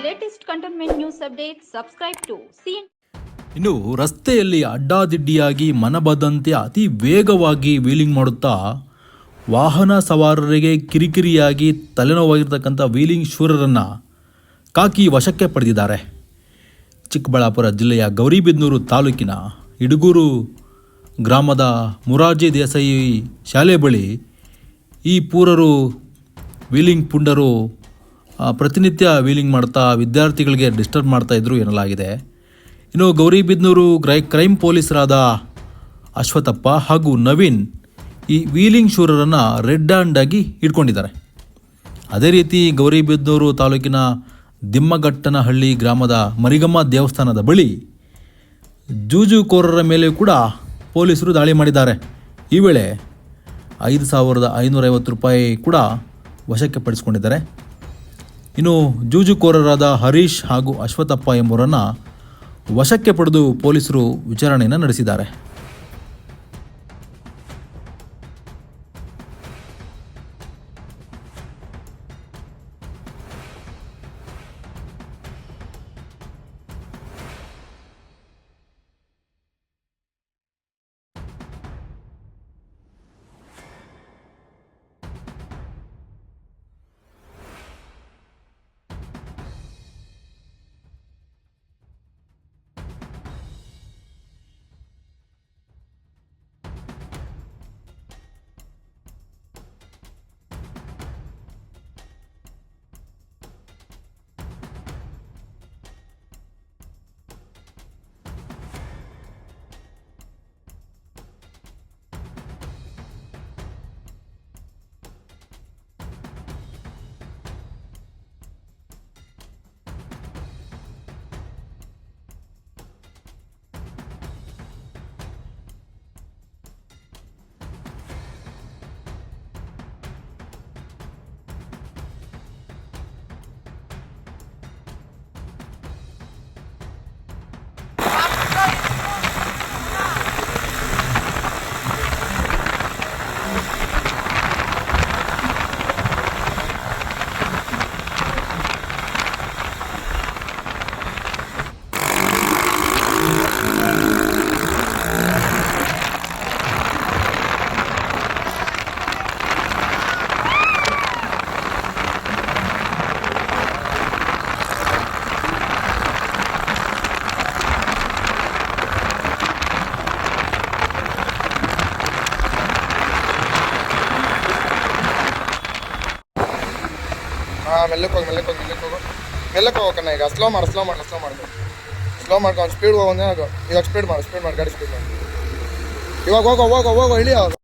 cantonment news update to CN ಇನ್ನು ರಸ್ತೆಯಲ್ಲಿ ಅಡ್ಡಾದಿಡ್ಡಿಯಾಗಿ ಮನಬದಂತೆ ಅತಿ ವೇಗವಾಗಿ ವೀಲಿಂಗ್ ಮಾಡುತ್ತಾ ವಾಹನ ಸವಾರರಿಗೆ ಕಿರಿಕಿರಿಯಾಗಿ ತಲೆನೋವಾಗಿರ್ತಕ್ಕಂಥ ವೀಲಿಂಗ್ ಶೂರರನ್ನು ಕಾಕಿ ವಶಕ್ಕೆ ಪಡೆದಿದ್ದಾರೆ. ಚಿಕ್ಕಬಳ್ಳಾಪುರ ಜಿಲ್ಲೆಯ ಗೌರಿಬಿದನೂರು ತಾಲೂಕಿನ ಇಡುಗೂರು ಗ್ರಾಮದ ಮುರಾರ್ಜಿ ದೇಸಾಯಿ ಶಾಲೆ ಬಳಿ ಈ ಪೂರರು ವೀಲಿಂಗ್ ಪುಂಡರು ಪ್ರತಿನಿತ್ಯ ವೀಲಿಂಗ್ ಮಾಡ್ತಾ ವಿದ್ಯಾರ್ಥಿಗಳಿಗೆ ಡಿಸ್ಟರ್ಬ್ ಮಾಡ್ತಾ ಇದ್ರು ಎನ್ನಲಾಗಿದೆ. ಇನ್ನು ಗೌರಿಬಿದ್ನೂರು ಗ್ರೈ, ಕ್ರೈಮ್ ಪೊಲೀಸರಾದ ಅಶ್ವಥಪ್ಪ ಹಾಗೂ ನವೀನ್ ಈ ವೀಲಿಂಗ್ ಶೂರರನ್ನು ರೆಡ್ ಹ್ಯಾಂಡ್ ಆಗಿ ಹಿಡ್ಕೊಂಡಿದ್ದಾರೆ. ಅದೇ ರೀತಿ ಗೌರಿಬಿದ್ನೂರು ತಾಲೂಕಿನ ದಿಮ್ಮಘಟ್ಟನಹಳ್ಳಿ ಗ್ರಾಮದ ಮರಿಗಮ್ಮ ದೇವಸ್ಥಾನದ ಬಳಿ ಜೂಜುಕೋರರ ಮೇಲೆ ಕೂಡ ಪೊಲೀಸರು ದಾಳಿ ಮಾಡಿದ್ದಾರೆ. ಈ ವೇಳೆ ಐದು ಸಾವಿರದ ಐನೂರೈವತ್ತು ರೂಪಾಯಿ ಕೂಡ ವಶಕ್ಕೆ ಪಡಿಸ್ಕೊಂಡಿದ್ದಾರೆ ಇನ್ನು ಜೂಜುಕೋರರಾದ ಹರೀಶ್ ಹಾಗೂ ಅಶ್ವಥಪ್ಪ ಎಂಬುವರನ್ನು ವಶಕ್ಕೆ ಪಡೆದು ಪೊಲೀಸರು ವಿಚಾರಣೆಯನ್ನು ನಡೆಸಿದ್ದಾರೆ. ಹಾಂ ಮೆಲ್ಲಕ್ಕೆ ಹೋಗಿ ಮೆಲ್ಲಕ್ಕೆ ಹೋಗಿ ಮೆಲ್ಲಕ್ಕೆ ಹೋಗು. ಈಗ ಸ್ಲೋ ಮಾಡು ಸ್ಲೋ ಮಾಡು ಸ್ಲೋ ಮಾಡು. ಸ್ಲೋ ಮಾಡ್ಕೊಂಡು ಸ್ಪೀಡ್ ಹೋಗೋದೇ ಆಗು ಇವಾಗ ಸ್ಪೀಡ್ ಮಾಡು ಸ್ಪೀಡ್ ಮಾಡಿ, ಗಾಡಿ ಸ್ಪೀಡ್ ಮಾಡಿ. ಇವಾಗ ಹೋಗೋ ಹೋಗೋ ಹೋಗೋ, ಇಳಿಯೋ.